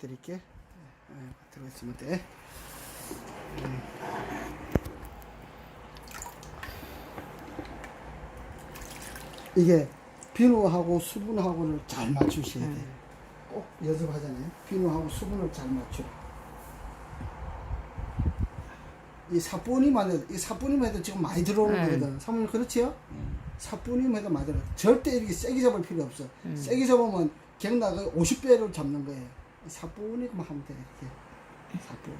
드릴게. 예, 들어있으면 돼. 음. 이게 비누하고 수분하고를 잘 맞추셔야 돼. 꼭 연습하잖아요. 비누하고 수분을 잘 맞추라. 이 사뿐이만 해도, 이 사뿐이만 해도 지금 많이 들어오는 네. 거거든. 사모님 그렇지요? 사뿐이만 해도 많이 들어. 절대 이렇게 세게 잡을 필요 없어. 세게 잡으면 갱나가 50배를 잡는 거예요. 사뿐이만 하면 돼, 이렇게. 사뿐이.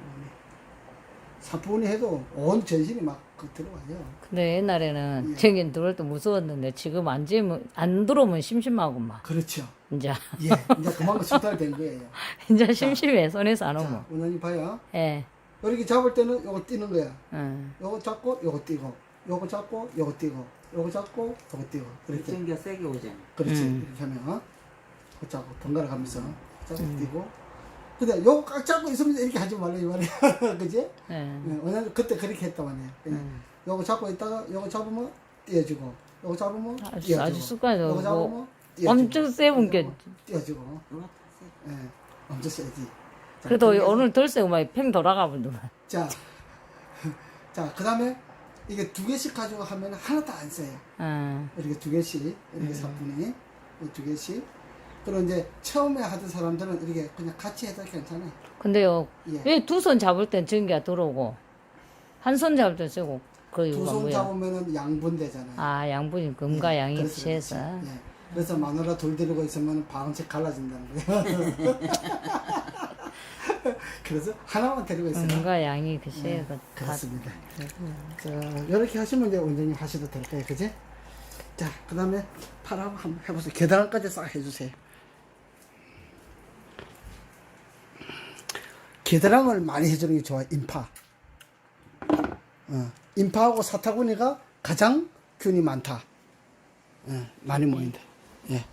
사뿐이 해도 온 전신이 막그 들어가요. 근데 옛날에는 예. 저긴 들어올 때 무서웠는데 지금 안 지면 안 들어오면 심심하고 막 그렇죠. 이제 예, 이제 그만큼 숙달된 거예요. 이제 심심해 손에서 안 자, 오면 원장님 봐요. 예 이렇게 잡을 때는 요거 뛰는 거야. 응. 요거 잡고 요거 뛰고, 요거 잡고 요거 뛰고, 요거 잡고 요거 뛰고. 그렇게. 챙겨 세게 오잖아. 그렇지. 음. 이렇게 하면 어? 그 잡고 번갈아 가면서 잡고 뛰고. 근데 요거 꽉 잡고 있으면 이렇게 하지 말라 이 말이야. 그지? 예. 예, 원장님 그때 그렇게 했단 말이야. 그냥 음. 요거 잡고 있다가 요거 잡으면 띄어주고, 요거 잡으면 아주- 띄어주고. 아주 습관이죠. 요거 뭐 잡으면 띄어주고. 엄청 세운 게 띄어주고. 예, 엄청 세지. 자, 그래도 해서- 오늘 덜 세고 막팽 돌아가버리더만 자, 자, 그 다음에 이게 두 개씩 가지고 하면 하나도 안 써요. 응. 이렇게 두 개씩, 이렇게 사분이, 이두 개씩. 그리고 이제 처음에 하던 사람들은 이렇게 그냥 같이 해도 괜찮아요. 근데요 예. 두손 잡을 땐 전기가 들어오고 한 손 잡을 땐 쓰고 그두 이유가 손 뭐야 잡으면은 양분 되잖아요. 아 양분이 금과 예, 양이 그래서 그렇지. 예. 그래서 마누라 돌 들고 있으면 방음책 갈라진다는 거예요. 그래서 하나만 데리고 있어요. 금과 양이 그 예, 다 그렇습니다. 자, 이렇게 하시면 이제 원장님 하셔도 될 거예요. 그지? 자, 그 다음에 팔하고 한번 해보세요. 계단까지 싹 해주세요. 계단을 많이 해주는 게 좋아요. 인파. 어, 인파하고 사타구니가 가장 균이 많다. 예, 많이 모인다. 예.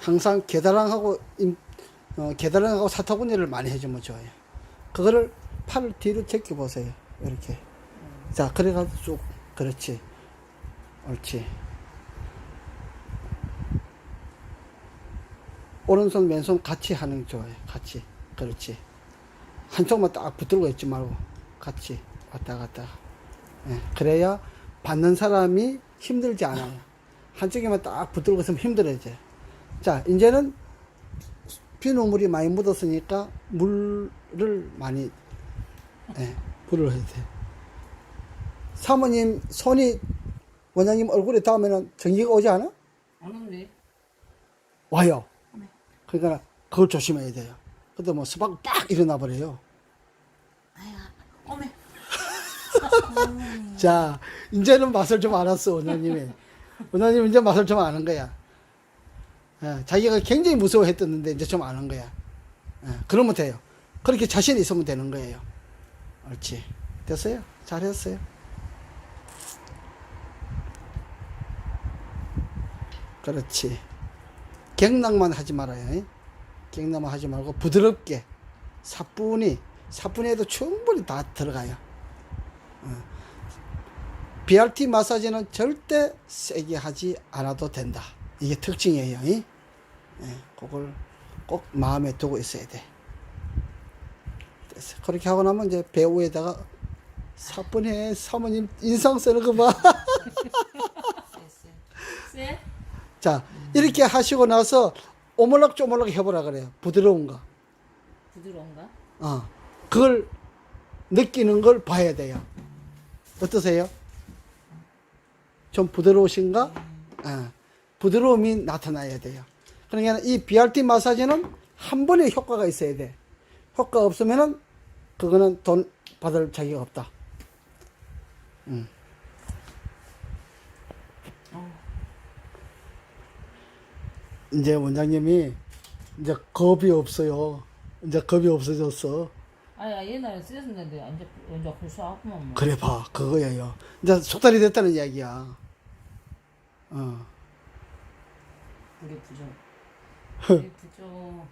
항상 계다랑하고 인, 어, 계다랑하고 사타구니를 많이 해주면 좋아요. 그거를 팔을 뒤로 제껴 보세요. 이렇게. 자, 그래가지고 쭉. 그렇지. 옳지. 오른손, 왼손 같이 하는 게 좋아요. 같이. 그렇지. 한쪽만 딱 붙들고 있지 말고. 같이. 왔다 갔다. 예, 그래야 받는 사람이 힘들지 않아요. 한쪽에만 딱 붙들고 있으면 힘들어져. 자, 이제는 비누물이 많이 묻었으니까 물을 많이 예, 불을 해야 돼. 사모님 손이 원장님 얼굴에 닿으면 전기가 오지 않아? 안 오네. 와요. 그러니까 그걸 조심해야 돼요. 근데 뭐 수박 딱 일어나 버려요. 아야, 어메. 자, 이제는 맛을 좀 알았어, 원장님이. 원장님 이제 맛을 좀 아는 거야. 예, 자기가 굉장히 무서워했었는데 이제 좀 아는 거야. 예, 그러면 돼요. 그렇게 자신 있으면 되는 거예요. 옳지. 됐어요? 잘했어요. 그렇지. 갱낭만 하지 말아요. 예? 갱낭만 하지 말고 부드럽게 사뿐히 사뿐히 해도 충분히 다 들어가요. BRT 마사지는 절대 세게 하지 않아도 된다. 이게 특징이에요. 이? 예, 그걸 꼭 마음에 두고 있어야 돼. 됐어. 그렇게 하고 나면 이제 배우에다가 사뿐해 사모님 인상 쓰는 거 봐. 쎄? 자 이렇게 하시고 나서 오물락조물락 해보라 그래요. 부드러운 거. 부드러운가? 어, 그걸 느끼는 걸 봐야 돼요. 어떠세요? 좀 부드러우신가? 어, 부드러움이 나타나야 돼요. 그러니까 이 BRT 마사지는 한 번에 효과가 있어야 돼. 효과 없으면은 그거는 돈 받을 자기가 없다. 음. 이제 원장님이 이제 겁이 없어요. 이제 겁이 없어졌어. 아야 옛날에 쏘였는데 이제 이제 벌써 아프면 뭐. 그래 봐. 그거예요. 이제 속달이 됐다는 이야기야. 어. 불이 부족 불이 부족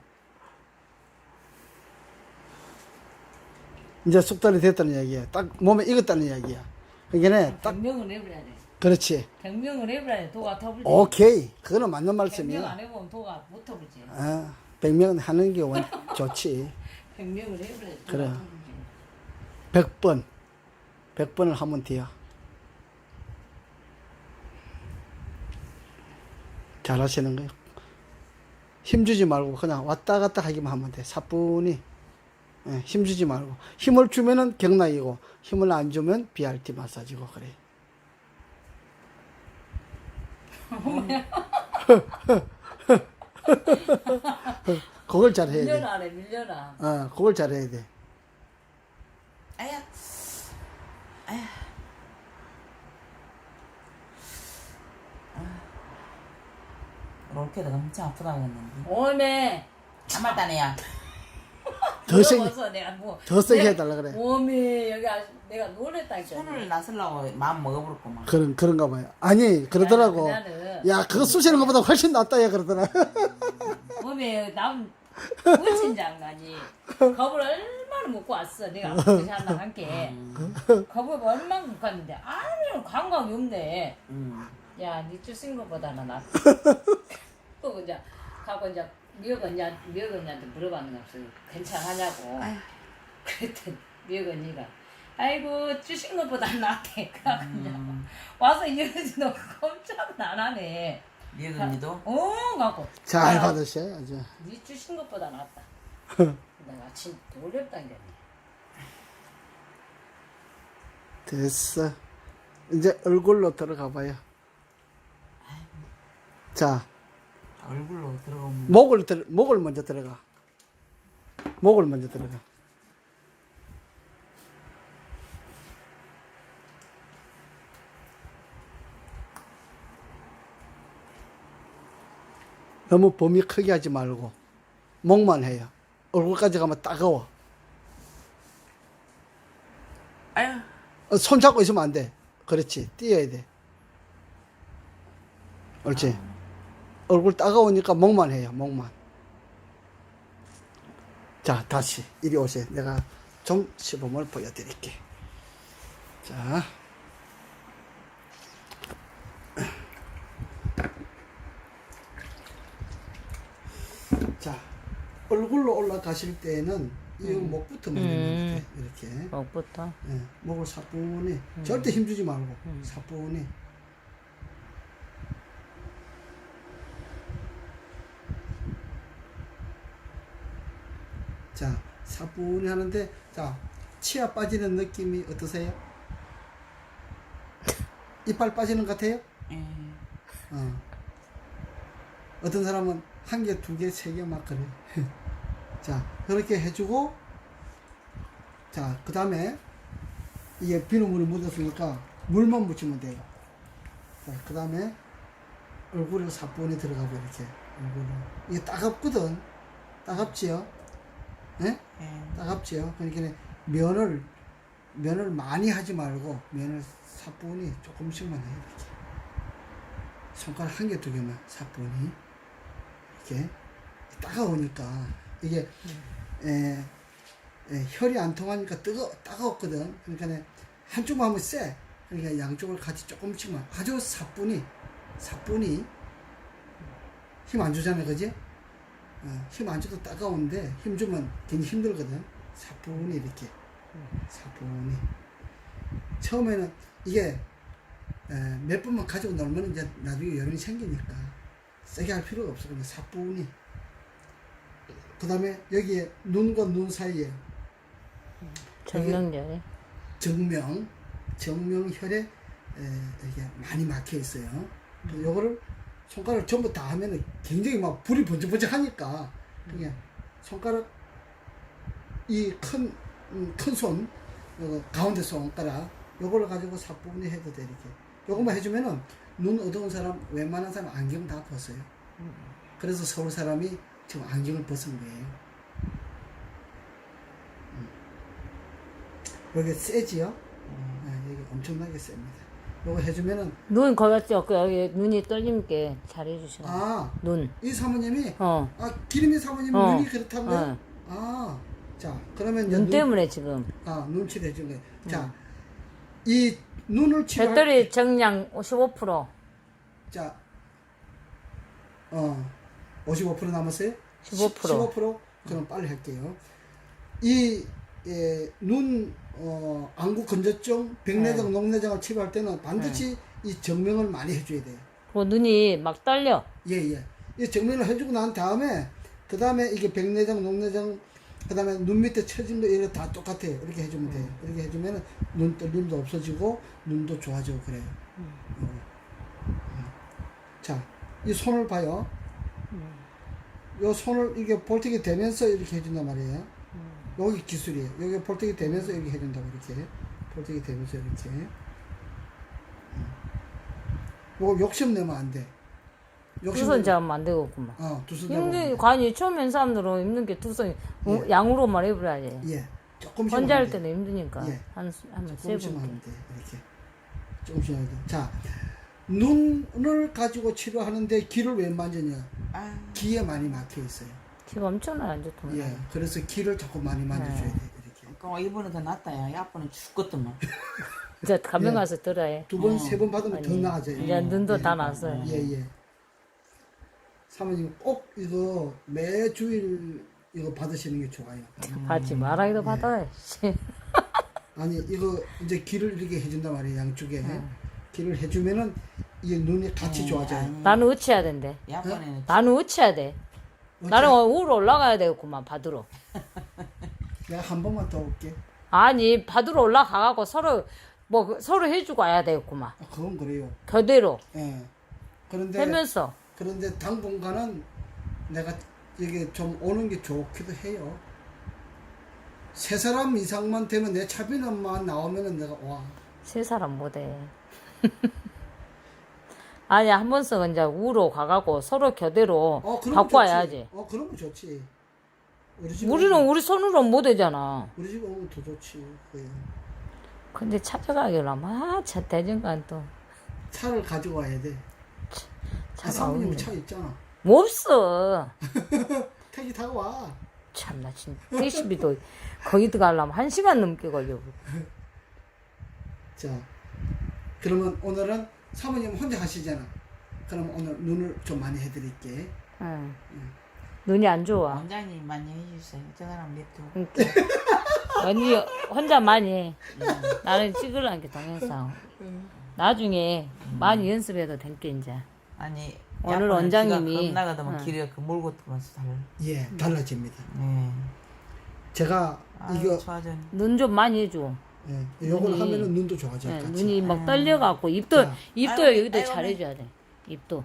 이제 속달이 됐다는 이야기야. 딱 몸에 익었다는 이야기야. 그러니까 딱 변명을 해버려야 돼 그렇지. 백명을 해보라 도가 터불지. 오케이. 그거는 맞는 말씀이야. 안 해보면 도가 못 터불지. 아, 100명 하는 게 원, 좋지. 백명을 해보라 도가 그래. 터불지. 100번. 100번을 하면 돼요. 잘 하시는 거예요. 힘주지 말고 그냥 왔다 갔다 하기만 하면 돼. 사뿐히. 예, 힘주지 말고. 힘을 주면은 경락이고, 힘을 안 주면 BRT 마사지고, 그래. 그걸 잘해야 돼. 밀려라 그래 밀려라. 어, 그걸 잘해야 돼. 아야. 아야. 롤케가 엄청 아프다 그랬는데. 오메. 안 맞다네야. 더 세게, 내가 뭐. 더 세게 해달라 그래. 오메 여기 아주 내가 놀랬다니까. 손을 나서려고 마음 먹어버렸구만. 그런, 그런가 봐요. 아니, 그러더라고. 나는- 야, 그거 쑤시는 것보다 훨씬 낫다, 야, 그러더라. 오메 남 무슨 장난이 겁을 얼마나 먹고 왔어 내가 함께 겁을 얼마나 못 갔는데 아무 감각이 없네. 음. 야, 니줄 쓴 것보다는 낫. 또 이제 가고 이제 미역 언니 미역 언니한테 물어봤는 거 없어요. 괜찮하냐고. 아휴. 그랬더니 미역 언니가 아이고 주신 것보다 낫대. 음. 와서 이러지 너 깜짝 나나네. 미역 언니도 어, 갖고 잘 받으셔, 아주. 니 주신 것보다 낫다. 내가 진짜 놀랬다 이게. 됐어. 이제 얼굴로 들어가 봐요. 자, 얼굴로 들어오면 목을 들, 목을 먼저 들어가. 목을 먼저 들어가. 너무 범위 크게 하지 말고 목만 해요. 얼굴까지 가면 따가워. 아유. 어, 손 잡고 있으면 안 돼. 그렇지. 뛰어야 돼. 옳지. 얼굴 따가우니까 목만 해요. 목만. 자, 다시 이리 오세요. 내가 좀 시범을 보여드릴게. 자. 자, 얼굴로 올라가실 때는 이 목부터 먼저 음. 이렇게 이렇게. 목부터. 예, 목을 사뿐히 절대 힘주지 말고 음. 사뿐히 자 사뿐히 하는데 자 치아 빠지는 느낌이 어떠세요? 이빨 빠지는 것 같아요? 예. 어. 어떤 사람은 한 개, 두 개, 세 개 막 그래. 자, 그렇게 해주고, 자, 그 다음에 이게 비눗물이 묻었으니까 물만 묻히면 돼요. 자, 그 다음에 얼굴에 사뿐히 들어가고 이렇게 얼굴을. 이게 따갑거든. 따갑지요? 예? 예. 따갑지요? 그러니까 면을, 면을 많이 하지 말고 면을 사뿐히 조금씩만 해요. 이렇게. 손가락 한 개, 두 개만 사뿐히. 이렇게. 따가우니까. 이게, 에, 에, 혈이 안 통하니까 뜨거, 따가웠거든. 그러니까 한쪽만 하면 쎄. 그러니까 양쪽을 같이 조금씩만. 아주 사뿐히, 사뿐히. 힘 안 주잖아, 그지? 어, 힘안 줘도 따가운데 힘 주면 괜히 힘들거든. 사뿐히 이렇게. 사뿐히. 처음에는 이게 에, 몇 번만 가지고 놀면 이제 나중에 요령이 생기니까 세게 할 필요가 없어. 그냥 사뿐히. 그 다음에 여기에 눈과 눈 사이에 정명절에. 정명, 정명혈에 에, 이게 많이 막혀 있어요. 그래서 요거를 손가락 전부 다 하면은 굉장히 막 불이 번쩍번쩍 하니까 그냥 손가락 이 큰 큰 손, 요거 가운데 손가락 요걸 가지고 사뿐히 해도 돼 이렇게. 요것만 해주면은 눈 어두운 사람 웬만한 사람 안경 다 벗어요. 그래서 서울 사람이 지금 안경을 벗은 거예요. 음. 여기 세지요? 네, 여기 엄청나게 셉니다. 요거 해주면은 눈 거였죠. 그 여기 눈이 떨림게 잘해주시네. 아, 눈. 이 사모님이 어. 아 기름이 사모님 어. 눈이 그렇다고요? 어. 아, 자 그러면 이제 눈 때문에 지금. 아 눈치를 해준 거예요. 자, 이 눈을 치료할 배터리 정량 55%. 자, 어, 55% 남았어요? 15%. 15%? 그럼 빨리 할게요. 이, 예, 눈, 어, 안구 건조증, 백내장, 네. 녹내장을 치료할 때는 반드시 이 정명을 많이 해줘야 돼요. 그리고 눈이 막 떨려. 예, 예. 이 정면을 해주고 난 다음에, 그 다음에 이게 백내장, 녹내장, 그 다음에 눈 밑에 거 이거 다 똑같아요. 이렇게 해주면 돼요. 이렇게 해주면 눈 떨림도 없어지고, 눈도 좋아지고 그래요. 어. 어. 자, 이 손을 봐요. 요 손을 이게 볼틱이 되면서 이렇게 해준단 말이에요. 여기 기술이에요. 여기 볼틱이 되면서 이렇게 해준다고 이렇게. 볼틱이 되면서 이렇게. 요거 욕심 내면 안 돼. 욕심 두손 내면- 잡으면 안 되겠구만. 어, 두 손 힘든, 잡으면 관이 처음 엔 사람들은 힘든 게 두 손, 어, 양으로만 해버려야지. 예. 조금씩 혼자 할 하면 돼. 때는 힘드니까. 예. 한, 수- 하면 세 조금씩 분. 하면 돼. 이렇게. 조금씩 하면 돼. 자, 눈을 가지고 치료하는데 귀를 왜 만지냐? 아, 귀에 많이 막혀 있어요. 지금 엄청나게 안 좋더만. 예. 그래서 귀를 자꾸 많이 만져줘야 돼. 이렇게. 그럼 이번에 더 낫다 야. 이 아빠는 죽겠더만. 이제 가면 예. 가서 들어야 두 번, 세번 받으면 더 아니, 나아져요. 이제 눈도 예. 다 났어요. 예, 예. 사모님 꼭 이거 매주일 이거 받으시는 게 좋아요. 받지 말아도 받아. 씨. 아니 이거 이제 귀를 이렇게 해준단 말이에요 양쪽에 네. 귀를 해주면은 이게 눈이 같이 좋아져요. 아니, 나는 어찌해야 된대. 이 아빠는 나는 어찌해야 돼. 나는 위로 올라가야 되겠구만, 받으러. 내가 한 번만 더 올게. 아니, 받으러 올라가갖고 서로, 뭐, 그- 서로 해주고 와야 되겠구만. 아, 그건 그래요. 교대로. 예. 그런데 하면서. 그런데 당분간은 내가 이게 좀 오는 게 좋기도 해요. 세 사람 이상만 되면 내 차비는만 나오면은 내가 와. 세 사람 못해. 아니, 한 번씩 이제 우로 가갖고 서로 교대로 어, 와야지. 좋지. 어, 그러면 좋지. 우리 집 우리는 우리 손으로 못 되잖아. 우리 집 오면 더 좋지. 근데 찾아가기로 하면, 아, 차 대전간 또. 차를 가지고 와야 돼. 아, 차가 사모님 없네. 차 있잖아. 없어. 택시 타고 와. 참나, 진짜. 택시비도 거기 들어가려면 한 시간 넘게 걸려. 자, 그러면 오늘은 사모님 혼자 하시잖아. 그럼 오늘 눈을 좀 많이 해드릴게. 응. 눈이 안 좋아. 원장님 많이 해주세요. 저 사람 냅둬. 그러니까. 언니 혼자 많이 해. 나는 찍으려는 동영상. 나중에 많이 연습해도 될 게 이제. 아니 오늘 원장님이- 기가 겁나가더만 응. 길에 그 몰고 들어가서 달. 예, 달라집니다. 네. 제가 아유, 이거 좋아졌네. 눈좀 많이 해줘. 예, 요걸 눈이- 하면은 눈도 좋아져요. 네, 같이. 눈이 막 떨려갖고 입도 자. 입도 아이고, 여기도 아이고, 잘해줘야 돼. 입도.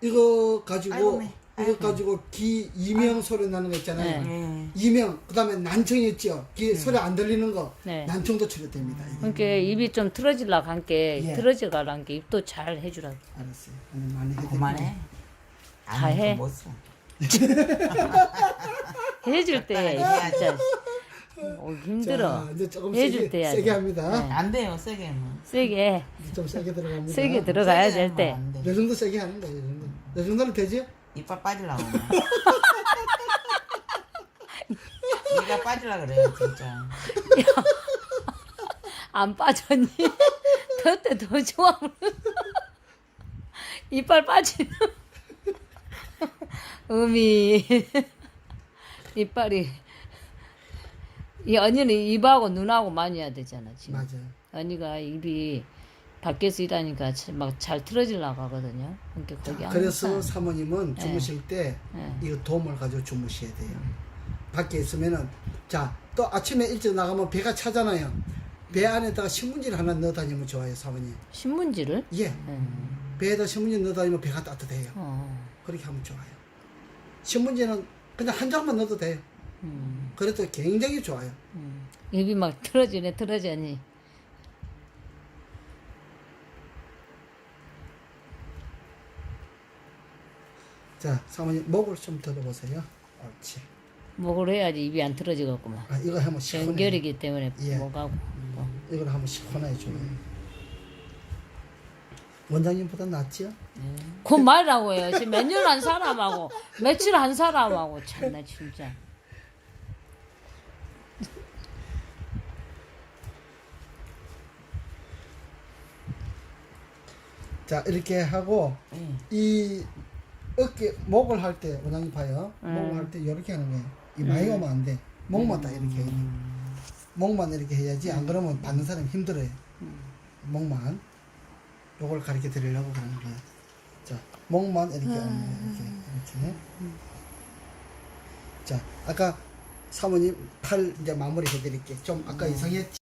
이거 가지고 아이고, 매. 이거 가지고 귀 이명 소리 나는 거 있잖아요. 네. 네. 이명 그다음에 난청 있죠. 귀 소리 안 들리는 거 네. 난청도 치료됩니다. 이게. 그러니까 입이 좀 틀어질라 한게 예. 틀어져가란 게 입도 잘 해주라. 알았어요. 오늘 많이 해드릴게요. 그만해. 다 해. 못 써. 해줄 때 해야지. 진짜 어, 힘들어. 자, 이제 조금 해줄 세게, 때 해야지. 세게 합니다. 네. 안 돼요, 세게 뭐. 세게 좀 세게 들어갑니다. 세게 들어가야 될 하면 때. 안 돼. 요 정도 세게 하는 거예요. 요 정도. 요 정도는 되지? 이빨 빠질라고. 네가 빠질라 그래, 진짜. 안 빠졌니? 더때 더 좋아. 이빨 빠지는. 음이 이빨이 이 언니는 입하고 눈하고 많이 해야 되잖아 지금. 맞아요. 언니가 입이 밖에서 일하니까 막 잘 틀어지려고 하거든요. 그러니까 거기 그래서 사모님은 네. 주무실 때 네. 이거 도움을 가지고 주무셔야 돼요. 밖에 있으면은 자 또 아침에 일찍 나가면 배가 차잖아요. 배 안에다가 신문지를 하나 넣어 다니면 좋아요, 사모님. 신문지를 예. 음. 배에다 신문지 넣어 다니면 배가 따뜻해요. 어. 그렇게 하면 좋아요. 신문지는 그냥 한 장만 넣어도 돼요. 음. 그래도 굉장히 좋아요. 음. 입이 막 틀어지네 틀어지니. 자, 사모님 목을 좀 들어보세요. 옳지. 목을 해야지 입이 안 틀어지겠구만. 아, 이거 하면 시원해. 연결이기 때문에 예. 목하고. 또. 이걸 하면 시원해 줘요. 원장님보다 낫지요? 그 말이라고 해요. 지금 몇 년 한 사람하고 며칠 한 사람하고 참나 진짜. 자 이렇게 하고 예. 이 어깨 목을 할 때 원장님 봐요. 음. 목을 할 때 이렇게 하는 거예요. 이 많이 오면 안 돼. 목만 딱 이렇게 해야 돼. 목만 이렇게 해야지 안 그러면 받는 사람이 힘들어요. 목만 요걸 가르쳐 드리려고 그러는 거예요. 자 목만 이렇게 거예요. 이렇게 이렇게. 자 아까 사모님 팔 이제 마무리 해드릴게. 좀 아까 이상했지.